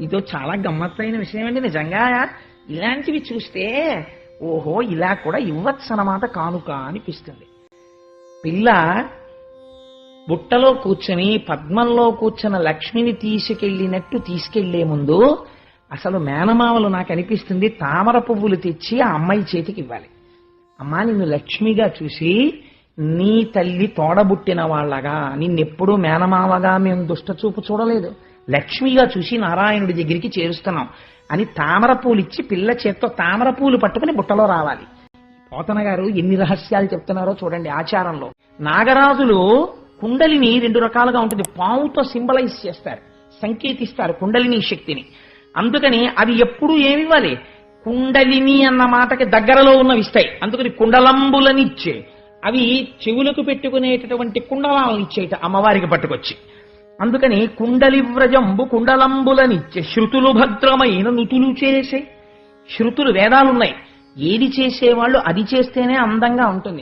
ఇదో చాలా గమ్మత్తైన విషయం అండి నిజంగా. ఇలాంటివి చూస్తే ఓహో ఇలా కూడా ఇవ్వచ్చు అన్నమాట కానుక అనిపిస్తుంది. పిల్ల బుట్టలో కూర్చొని పద్మంలో కూర్చున్న లక్ష్మిని తీసుకెళ్ళినట్టు తీసుకెళ్ళే ముందు అసలు మేనమావలు నాకు అనిపిస్తుంది తామర పువ్వులు తెచ్చి ఆ అమ్మాయి చేతికి ఇవ్వాలి. అమ్మా నిన్ను లక్ష్మిగా చూసి నీ తల్లి తోడబుట్టిన వాళ్ళగా నిన్నెప్పుడూ మేనమావగా మేము దుష్టచూపు చూడలేదు. లక్ష్మిగా చూసి నారాయణుడి దగ్గరికి చేరుస్తున్నాం అని తామరపూలు ఇచ్చి పిల్ల చేత్తో తామరపూలు పట్టుకుని బుట్టలో రావాలి. పోతన గారు ఎన్ని రహస్యాలు చెప్తున్నారో చూడండి ఆచారంలో. నాగరాజులు కుండలిని రెండు రకాలుగా ఉంటుంది. పావుతో సింబలైజ్ చేస్తారు. సంకేతిస్తారు కుండలిని శక్తిని. అందుకని అవి ఎప్పుడు ఏమివ్వాలి? కుండలిని అన్న మాటకి దగ్గరలో ఉన్నవి ఇస్తాయి అందుకని కుండలంబులనిచ్చే అవి చెవులకు పెట్టుకునేటటువంటి కుండలాలను ఇచ్చేట అమ్మవారికి పట్టుకొచ్చి. అందుకని కుండలి వ్రజంబు కుండలంబులనిచ్చే శృతులు భద్రమైన నుతులు చేసే. శృతులు వేదాలున్నాయి. ఏది చేసేవాళ్ళు అది చేస్తేనే అందంగా ఉంటుంది.